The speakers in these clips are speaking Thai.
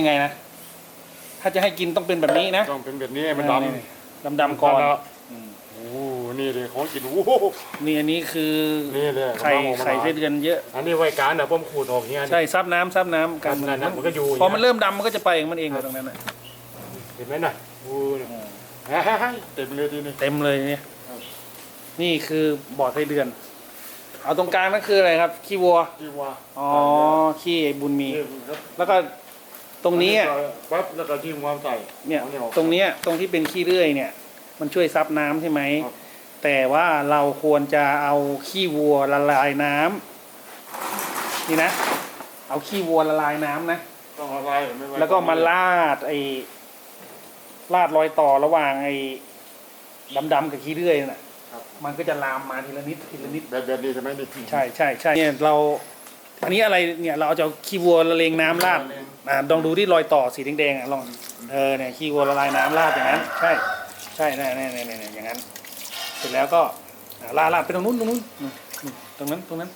ยังไงนะ ถ้าจะให้กินต้องเป็นแบบนี้นะต้องเป็นแบบนี้ให้มันดดำดำำๆก่อนแล้วอืมโอ้โหนี่เลยของกินโอ้โหนี่อันนี้คือนี่เลยไข่กำลังออกมาไข่ไส้เดือนเยอะ อันนี้ไว้การนะผมขูดออกเนี่ย ใช่ซับน้ำซับน้ำครับนั่นน่ะมันก็อยู่พอมันเริ่มดำมันก็จะไปของมันเองเลยตรงนั้นน่ะเห็นไหมน่ะโอ้ยเต็มเลยทีนี้ เต็มเลยเนี่ยครับ นี่คือบ่อไส้เดือน เอาตรงกลางนั่นคืออะไรครับ ขี้วัว ที่ว่าอ๋อขี้ไอ้บุญมี นี่ครับแล้วก็ ตรงนี้อะปั๊บแล้วก็ที่ความใส่เนี่ยอาออกตรงเนี้ยตรงที่เป็นขี้เลื่อยเนี่ย มันช่วยซับน้ำใช่ไหมครับแต่ว่าเราควรจะเอาขี้วัวละลายน้ำนี่นะ เอาขี้วัวละลายน้ำนะ ต้องอะไรไม่ไแล้วก็มาลาดไอ้ลาดรอยต่อระหว่างไอ้ดำๆกับขี้เลื่อยน่ะ ครับมันก็จะลามมาทีละนิดทีละนิด แบบแบบนี้ใช่ไหมนี่ใช่ใช่ใช่เนี่ยเรา อันนี้อะไรเนี่ยเราเอาจะเอาขี้วัวละเลงน้ำราดอ่าลองดูที่รอยต่อสีแดงๆอะลองเออเนี่ยขี้วัวละลายน้ำราดอย่างนั้น ใช่ใช่แน่แน่แน่แน่อย่างนั้น เสร็จแล้วก็อ่าลาดลาดไปตรงนู้นตรงนู้นตรงนั้นตรงนั้น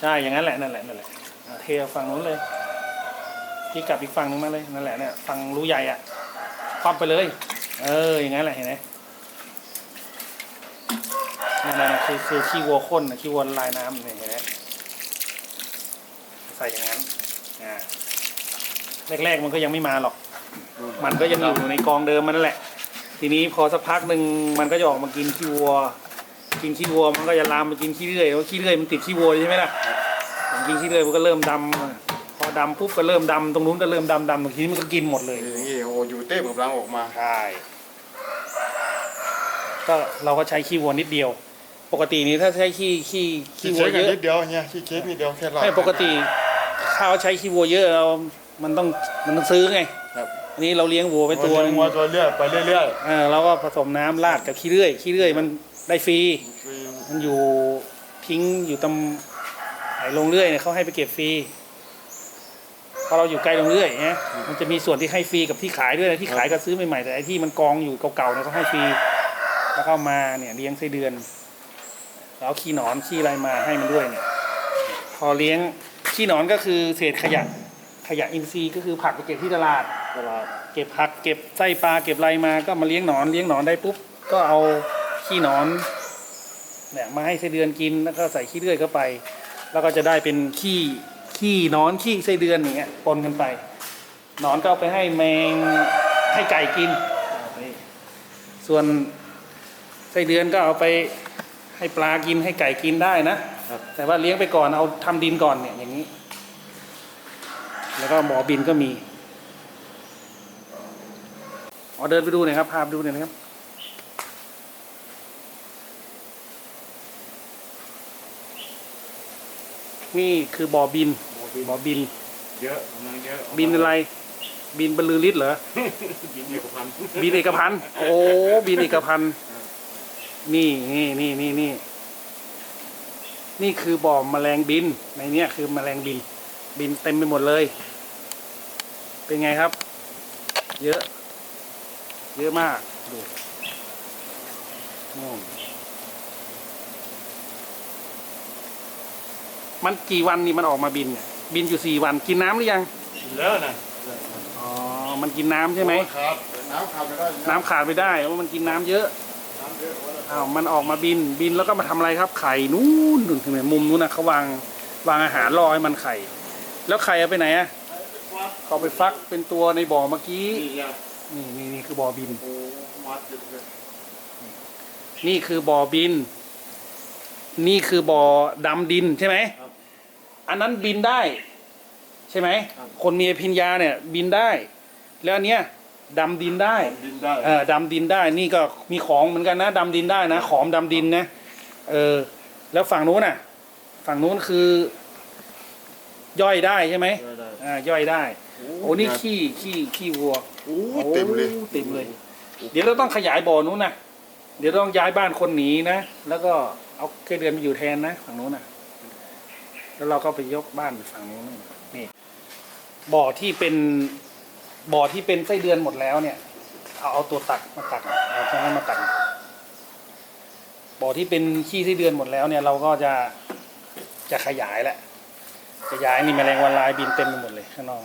ใช่อย่างนั้นแหละนั่นแหละนั่นแหละอ่าเทฝั่งนู้นเลยที่กลับอีกฝั่งนึงมาเลยนั่นแหละเนี่ยฝั่งรูใหญ่อะคว่ำไปเลย เอออย่างนั้นแหละเห็นไหมนั่นแหละคือคือขี้วัวข้นขี้วัวละลายน้ำเนี่ยเห็นไหมใส่อย่างนั้นอ่า แรก ๆ มันก็ยังไม่มาหรอก มันก็ยังอยู่ในกองเดิมมันนั่นแหละ ทีนี้พอสักพักหนึ่งมันก็จะออกมากินขี้วัว กินขี้วัวมันก็จะลามไปกินขี้เลื่อยเพราะขี้เลื่อยมันติดขี้วัวใช่ไหมล่ะมันกินขี้เลื่อยมันก็เริ่มดำพอดำปุ๊บก็เริ่มดำตรงนู้นก็เริ่มดำดำตรงนี้มันก็กินหมดเลยอย่างนี้โอ้อยู่เต้กำลังออกมาใช่ก็เราก็ใช้ขี้วัวนิดเดียว ปกตินี้ถ้าใช้ขี้ขี้ขี้วัเช็วคเยอะนิดเดียวเนี่ยขี้เค้กนิดเดียวแค่ลาดไม่ปกติข้าวใช้ขี้วัวเยอะเรา มันต้องมันต้องซื้อไงครับอันนี้เราเลี้ยงวัวไปตัวหนึงวัวตัวเรื่อยไปเรื่อยเออเราก็ผสมน้ำราดกับขี้เลื่อยขี้เลื่อยมันได้ฟรีๆฟรีมันอยู่ทิ้งอยู่ตำไอ้โรงเลื่อยเนี่ยเขาให้ไปเก็บฟรีเพราะเราอยู่ใกล้โรงเลื่อยเนี่ยมันจะมีส่วนที่ให้ฟรีกับที่ขายด้วยนะที่ขายก็ซื้อใหม่ๆแต่ไอ้ที่มันกองอยู่เก่าๆเนี่ยเขาให้ฟรีแล้วเข้ามาเนี่ยเลี้ยงไส้เดือน แล้วเอาขี้หนอนขี้อะไรมาให้มันด้วยเนี่ย พอเลี้ยงขี้หนอนก็คือเศษขยะ ขยะอินทรีย์ก็คือผักไปเก็บที่ตลาด ตลาดเก็บผักเก็บไส้ปลาเก็บอะไรมาก็มาเลี้ยงหนอนเลี้ยงหนอนได้ปุ๊บก็เอาขี้หนอนเนี่ยมาให้ไส้เดือนกินแล้วก็ใส่ขี้เลื่อยเข้าไป แล้วก็จะได้เป็นขี้ขี้หนอนขี้ไส้เดือนอย่างเงี้ยปนกันไปหนอนก็เอาไปให้แมงให้ไก่กินนี่ส่วนไส้เดือนก็เอาไปให้ปลากินให้ไก่กินได้นะครับแต่ว่าเลี้ยงไปก่อนเอาทำดินก่อนเนี่ยอย่างนี้ แล้วก็หมอบินก็มีอ๋อเดินไปดูหน่อยครับพาไปดูหน่อยนะครับนี่คือบ่อบินบ่อบิน เยอะกำลังเยอะบินอะไร บินบรรลือฤทธิ์เหรอ บินเอกพันธ์บินเอกพันธ์โอ้บินเอกพันธ์นี่นี่นี่นี่นี่นี่คือบ่อแมลงบินในเนี้ยคือแมลงบิน บินเต็มไปหมดเลย เป็นไงครับ เยอะ เยอะมากดูนู่นมันกี่วันนี่มันออกมาบินเนี่ยบินอยู่สี่วันกินน้ำหรือยังแล้วนะอ๋อ มันกินน้ำใช่ไหมครับ น้ำขาดไม่ได้ น้ำขาดไม่ได้เพราะมันกินน้ำเยอะน้ำเยอะอ้าวมันออกมาบินบินแล้วก็มาทำอะไรครับ ไข่นู้นถึงไหนมุมนู้นนะเขาวางวางอาหารรอให้มันไข่ แล้วไข่เอาไปไหนอะเขาไปฟักเป็นตัวในบ่อเมื่อกี้ นี่ครับนี่นี่นี่คือบ่อบินโอ้มัดเยอะเลยนี่คือบ่อบิน นี่คือบ่อดำดินใช่ไหม อันนั้นบินได้ ใช่ไหม คนมีอภิญญาเนี่ย บินได้ แล้วอันเนี้ยดำดินได้ดินได้เออดำดินได้ นี่ก็มีของเหมือนกันนะดำดินได้นะ ขอมดำดินนะ เออ แล้วฝั่งนู้นน่ะ ฝั่งนู้นคือ ย่อยได้ใช่ไหมได้ได้ อ่าย่อยได้ โอ้นี่ขี้ขี้ขี้วัวโอ้เต็มเลย โอ้เต็มเลย เดี๋ยวเราต้องขยายบ่อนู้นนะเดี๋ยวต้องย้ายบ้านคนหนีนะแล้วก็เอาแค่เดือนมาอยู่แทนนะฝั่งนู้นน่ะแล้วเราก็ไปยกบ้านไปฝั่งนู้นนี่บ่อที่เป็นบ่อที่เป็นไส้เดือนหมดแล้วเนี่ยเอาเอาตัวตักมาตักเอาตรงนั้นมาตักบ่อที่เป็นขี้ไส้เดือนหมดแล้วเนี่ย เราก็จะจะขยายแหละ ขยายนี่แมลงวันลายบินเต็มไปหมดเลยข้างนอก